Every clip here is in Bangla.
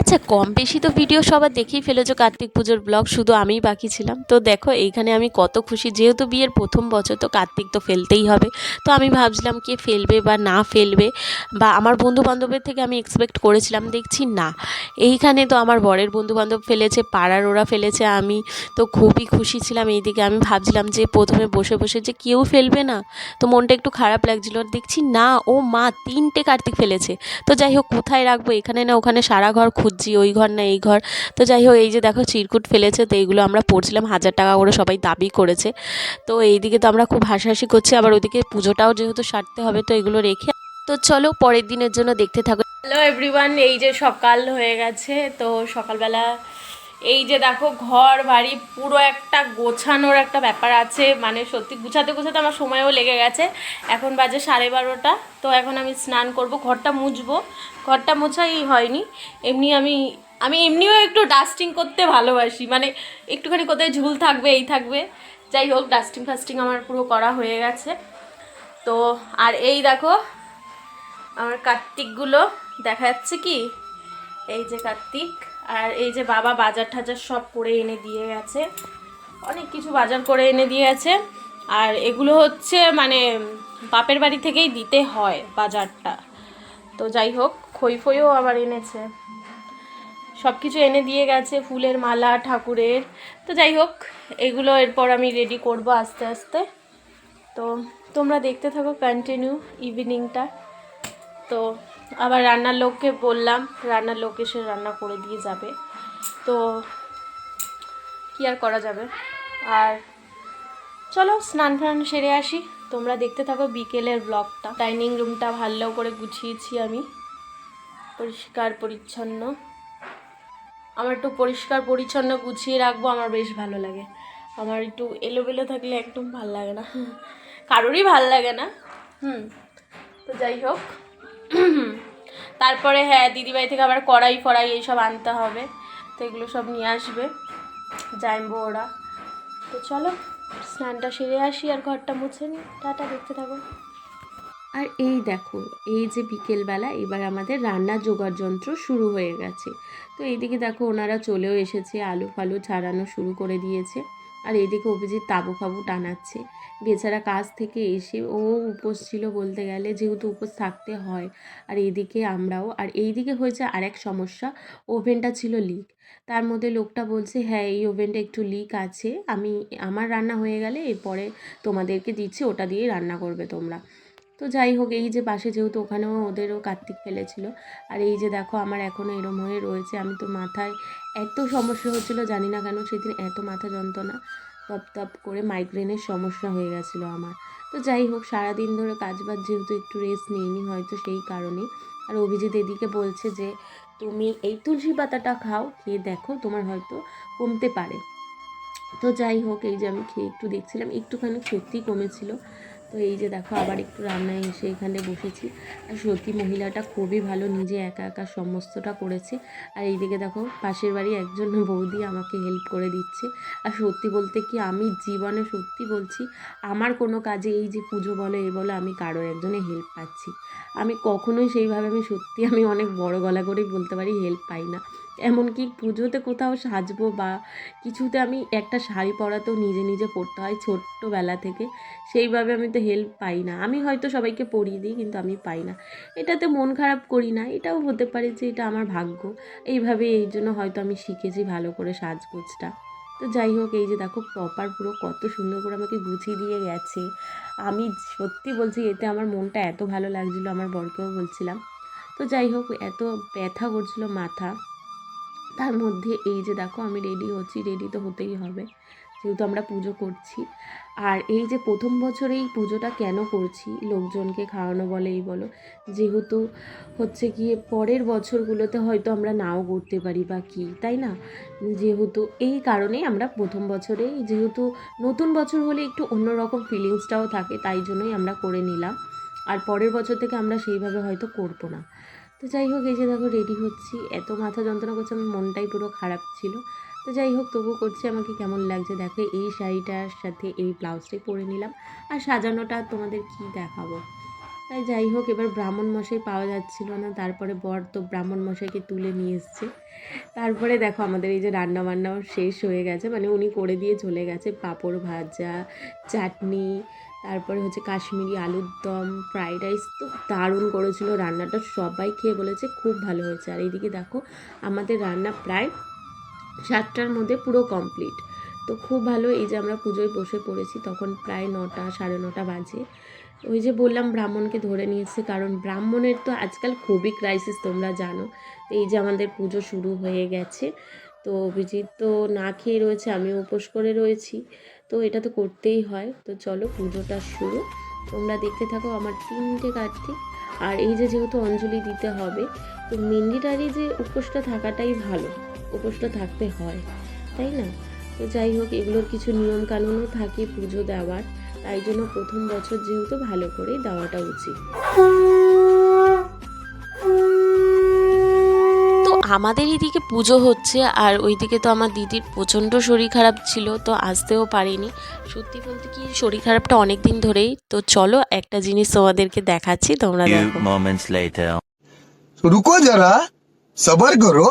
আচ্ছা কম বেশি তো ভিডিও সবার দেখেই ফেলেছো কার্তিক পুজোর ব্লগ, শুধু আমিই বাকি ছিলাম। তো দেখো এইখানে আমি কত খুশি, যেহেতু বিয়ের প্রথম বছর তো কার্তিক তো ফেলতেই হবে। তো আমি ভাবছিলাম কে ফেলবে বা না ফেলবে, বা আমার বন্ধু বান্ধবের থেকে আমি এক্সপেক্ট করেছিলাম, দেখছি না। এইখানে তো আমার বরের বন্ধু বান্ধব ফেলেছে, পাড়ার ওরা ফেলেছে, আমি তো খুবই খুশি ছিলাম এইদিকে। আমি ভাবছিলাম যে প্রথমে বসে বসে যে কেউ ফেলবে না। তো মনটা একটু খারাপ লাগছিল, দেখছি না, ও মা, তিনটে কার্তিক ফেলেছে। তো যাই হোক, কোথায় রাখব? এখানে না, ওখানে সারা ঘর খুঁজছি, ওই ঘর না এই ঘর। তো যাই হোক, এই যে দেখো চিরকুট ফেলেছে, তো এইগুলো আমরা পড়ছিলাম, হাজার টাকা করে সবাই দাবি করেছে। তো এইদিকে তো আমরা খুব হাসাহাসি করছি, আবার ওইদিকে পুজোটাও যেহেতু সারতে হবে, তো এগুলো রেখে তো চলো পরের দিনের জন্য দেখতে থাকো। হ্যালো এভরিওয়ান এই যে সকাল হয়ে গেছে, তো সকালবেলা এই যে দেখো, ঘর, বাড়ি, পুরো একটা গোছানোর একটা ব্যাপার আছে। মানে সত্যি গুছাতে গুছাতে আমার সময়ও লেগে গেছে। এখন বাজে সাড়ে বারোটা। তো এখন আমি স্নান করব, ঘরটা মুছবো। ঘরটা মোছাই হয়নি। এমনি আমি আমি এমনিও একটু ডাস্টিং করতে ভালোবাসি। মানে একটুখানি কোথায় ঝুল থাকবে, এই থাকবে। যাই হোক ডাস্টিং ফাস্টিং আমার পুরো করা হয়ে গেছে। তো, আর এই দেখো, আমার কার্তিকগুলো দেখা যাচ্ছে কি? এই যে কার্তিক। আর এই যে বাবা বাজার টাজার সব করে এনে দিয়ে গেছে। অনেক কিছু বাজার করে এনে দিয়ে গেছে। আর এগুলো হচ্ছে মানে বাপের বাড়ি থেকেই দিতে হয় বাজারটা। তো যাই হোক খই ফইও আবার এনেছে। সব কিছু এনে দিয়ে গেছে, ফুলের মালা, ঠাকুরের। তো যাই হোক, এগুলো এরপর আমি রেডি করব আস্তে আস্তে। তো তোমরা দেখতে থাকো কন্টিনিউ ইভিনিংটা তো আবার রান্নার লোককে বললাম, রান্নার লোক এসে রান্না করে দিয়ে যাবে। তো কি আর করা যাবে? আর চলো, স্নান ফান সেরে আসি। তোমরা দেখতে থাকো বিকেলের ব্লগটা ডাইনিং রুমটা ভালো করে গুছিয়েছি আমি। পরিষ্কার, পরিচ্ছন্ন। আমার একটু পরিষ্কার, পরিচ্ছন্ন গুছিয়ে রাখব, আমার বেশ ভালো লাগে। আমার একটু এলোবেলো থাকলে একদম ভালো লাগে না। কারোরই ভালো লাগে না। হুম, তো যাই হোক। তারপরে হ্যাঁ দিদিবাড়ি থেকে আবার কড়াই ফড়াই এইসব আনতে হবে, তো এগুলো সব নিয়ে আসবে, জানব ওরা। তো চলো, স্নানটা সেরে আসি আর ঘরটা মুছে নিই টাটা, দেখতে থাকো। আর এই দেখো, এই যে বিকেলবেলা এবার আমাদের রান্নার জোগাড় যন্ত্র শুরু হয়ে গেছে। তো এইদিকে দেখো ওনারা চলেও এসেছে, আলু ফালু ছাড়ানো শুরু করে দিয়েছে। আর এদিকে অভিজিৎ তাবু ফাবু টানাচ্ছে। বেচারা কাজ থেকে এসে ও উপোস ছিল বলতে গেলে, যেহেতু উপোস থাকতে হয়। আর এদিকে আমরাও, আর এইদিকে হয়েছে আরেক সমস্যা, ওভেনটা ছিল লিক। তার মধ্যে লোকটা বলছে হ্যাঁ এই ওভেনটা একটু লিক আছে। আমি, আমার রান্না হয়ে গেলে এরপরে তোমাদেরকে দিচ্ছি, ওটা দিয়ে রান্না করবে তোমরা। তো যাই হোক, এই যে পাশে যেহেতু ওখানেও ওদেরও কার্তিক ফেলেছিল। আর এই যে দেখো, আমার এখনও এরম হয়ে রয়েছে। আমি তো মাথায় এত সমস্যা হচ্ছিল, জানি না কেন সেদিন এত মাথা যন্ত্রণা, তপ তপ করে মাইগ্রেনের সমস্যা হয়ে গেছিল আমার। তো যাই হোক, সারাদিন ধরে কাজ বাজ যেহেতু একটু রেস্ট নিইনি, হয়তো সেই কারণে। আর অভিজিৎ এদিকে বলছে যে, তুমি এই তুলসী পাতাটা খাও, খেয়ে দেখো, তোমার হয়তো কমতে পারে। তো যাই হোক, এই যে আমি খেয়ে একটু দেখছিলাম, একটুখানি সত্যি কমেছিল। তো এই যে দেখো, আবার একটু রান্নায় এসে এখানে বসেছি। আর সত্যি মহিলাটা খুবই ভালো, নিজে একা একা সমস্তটা করেছে। আর এইদিকে দেখো, পাশের বাড়ি একজন বৌদি আমাকে হেল্প করে দিচ্ছে। আর সত্যি বলতে কি, আমি জীবনে সত্যি বলছি, আমার কোনো কাজে এই যে পুজো বলো, এ বলো, আমি কারও একজনে হেল্প পাচ্ছি। আমি কখনোই সেইভাবে আমি সত্যি, আমি অনেক বড় গলা করেই বলতে পারি হেল্প পাই না। এমনকি পুজোতে কোথাও সাজবো বা কিছুতে আমি একটা শাড়ি পরাতেও নিজে নিজে পরতে হয় ছোট্টবেলা থেকে। সেইভাবে আমি তো হেল্প পাই না। আমি হয়তো সবাইকে পরিয়ে দিই কিন্তু আমি পাই না। এটাতে মন খারাপ করি না। এটাও হতে পারে যে এটা আমার ভাগ্য। এইভাবে এই জন্য হয়তো আমি শিখেছি ভালো করে সাজগোজটা। তো যাই হোক, এই যে দেখো প্রপার পুরো কত সুন্দর করে আমাকে গুছিয়ে দিয়ে গেছে। আমি সত্যি বলছি, এতে আমার মনটা এত ভালো লাগছিল, আমার বরকেও বলছিলাম। তো যাই হোক, এত ব্যথা করছিল মাথা। তার মধ্যে এই যে দেখো আমি রেডি হচ্ছি রেডি তো হতেই হবে। যেহেতু আমরা পুজো করছি। আর এই যে প্রথম বছর এই পুজোটা কেন করছি, লোকজনকে খাওয়ানো বলে, এই বলো, যেহেতু হচ্ছে গিয়ে পরের বছরগুলোতে হয়তো আমরা নাও করতে পারি বা কী, তাই না? যেহেতু এই কারণেই আমরা প্রথম বছরেই, যেহেতু নতুন বছর হলে একটু অন্যরকম ফিলিংসটাও থাকে, তাই জন্যই আমরা করে নিলাম। আর পরের বছর থেকে আমরা সেইভাবে হয়তো করব না। তো যাই হোক এই যে দেখো রেডি হচ্ছি। এত মাথা যন্ত্রণা করছে, আমার মনটাই পুরো খারাপ ছিল। তো যাই হোক, তবু করছি আমাকে কেমন লাগছে দেখো। এই শাড়িটার সাথে এই ব্লাউজটাই পরে নিলাম। আর সাজানোটা তোমাদের কি দেখাবো? তাই যাই হোক, এবার ব্রাহ্মণ মশাই পাওয়া যাচ্ছিল না, তারপরে বর তো ব্রাহ্মণ মশাইকে তুলে নিয়ে এসছে। তারপরে দেখো আমাদের এই যে রান্না বান্নাও শেষ হয়ে গেছে মানে উনি করে দিয়ে চলে গেছে পাঁপড় ভাজা, চাটনি, তারপরে হচ্ছে কাশ্মীরি আলুর দম, ফ্রাইড রাইস, তো দারুণ করেছিল রান্নাটা, সবাই খেয়ে বলেছে খুব ভালো হয়েছে। আর এইদিকে দেখো আমাদের রান্না প্রায় সাতটার মধ্যে পুরো কমপ্লিট। তো খুব ভালো এই যে আমরা পুজোয় বসে পড়েছি, তখন প্রায় নটা, সাড়ে নটা বাজে। ওই যে বললাম ব্রাহ্মণকে ধরে নিয়েছে, কারণ ব্রাহ্মণের তো আজকাল খুবই ক্রাইসিস তোমরা জানো। এই যে আমাদের পুজো শুরু হয়ে গেছে, তো অভিজিৎ তো না খেয়ে রয়েছে, আমিও উপোস করে রয়েছি। তো এটা তো করতেই হয়। তো চলো পুজোটা শুরু। তোমরা দেখতে থাকো আমার তিনটে কার্তিক। আর এই যে যেহেতু অঞ্জলি দিতে হবে, তো মেন্ডিটারি যে উপোসটা থাকাটাই ভালো, উপোসটা থাকতে হয়, তাই না? তো যাই হোক এগুলোর কিছু নিয়মকানুনও থাকে পুজো দেওয়ার। তাই জন্য প্রথম বছর যেহেতু ভালো করেই দেওয়াটা উচিত। আমাদের এদিকে পুজো হচ্ছে আর ওইদিকে তো আমার দিদির প্রচণ্ড শরীর খারাপ ছিল তো আসতেও পারিনি। সত্যি বলতে কি শরীর খারাপটা অনেক দিন ধরেই। তো চলো একটা জিনিস তোমাদেরকে দেখাচ্ছি তোমরা দেখো। রুকো যারা সবার করো।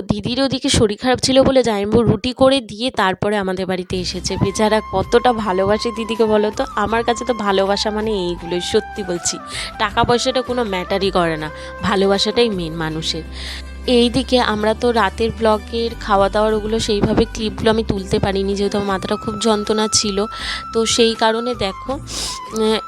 দিদির ওদিকে শরীর খারাপ ছিল বলে জামাইবাবু রুটি করে দিয়ে তারপরে আমাদের বাড়িতে এসেছে। বেচারা কতটা ভালোবাসে দিদিকে বলো তো? আমার কাছে তো ভালোবাসা মানে এইগুলোই, সত্যি বলছি। টাকা পয়সাটা কোনো ম্যাটারই করে না। ভালোবাসাটাই মেন মানুষের। এইদিকে আমরা তো রাতের ব্লগের খাওয়া দাওয়ার ওগুলো সেইভাবে ক্লিপগুলো আমি তুলতে পারিনি, যেহেতু আমার মাথাটা খুব যন্ত্রণা ছিল। তো সেই কারণে দেখো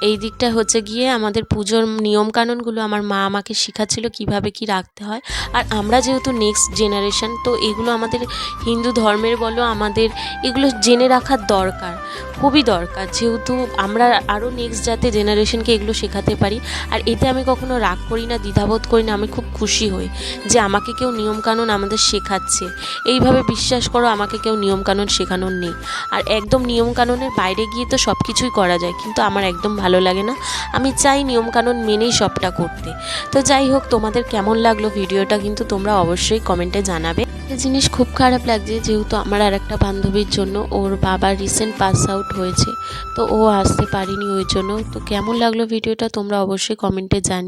এই দিকটা হচ্ছে গিয়ে আমাদের পুজোর নিয়মকানুনগুলো আমার মা আমাকে শেখাচ্ছিল কীভাবে কি রাখতে হয়। আর আমরা যেহেতু নেক্সট জেনারেশন তো এগুলো আমাদের হিন্দু ধর্মের বলো, আমাদের এগুলো জেনে রাখার দরকার। খুবই দরকার। যেহেতু আমরা আরও নেক্সট যাতে জেনারেশনকে এগুলো শেখাতে পারি, আর এতে আমি কখনো রাগ করি না, দ্বিধাবোধ করি না, আমি খুব খুশি হই যে আমাকে কেউ নিয়মকানুন আমাদের শেখাচ্ছে। এইভাবে বিশ্বাস করো, আমাকে কেউ নিয়মকানুন শেখানোর নেই। আর একদম নিয়মকানুনের বাইরে গিয়ে তো সব কিছুই করা যায়, কিন্তু আমার একদম ভালো লাগে না। আমি চাই নিয়মকানুন মেনেই সবটা করতে। তো যাই হোক, তোমাদের কেমন লাগল ভিডিওটা কিন্তু তোমরা অবশ্যই কমেন্টে জানাবে। একটা জিনিস খুব খারাপ লাগছে, যেহেতু আমার আর একটা বান্ধবীর জন্য ওর বাবা রিসেন্ট পাস আউট হয়েছে, তো ও আসতে পারিনি ওই জন্য। তো কেমন লাগল ভিডিওটা তোমরা অবশ্যই কমেন্টে জানিও।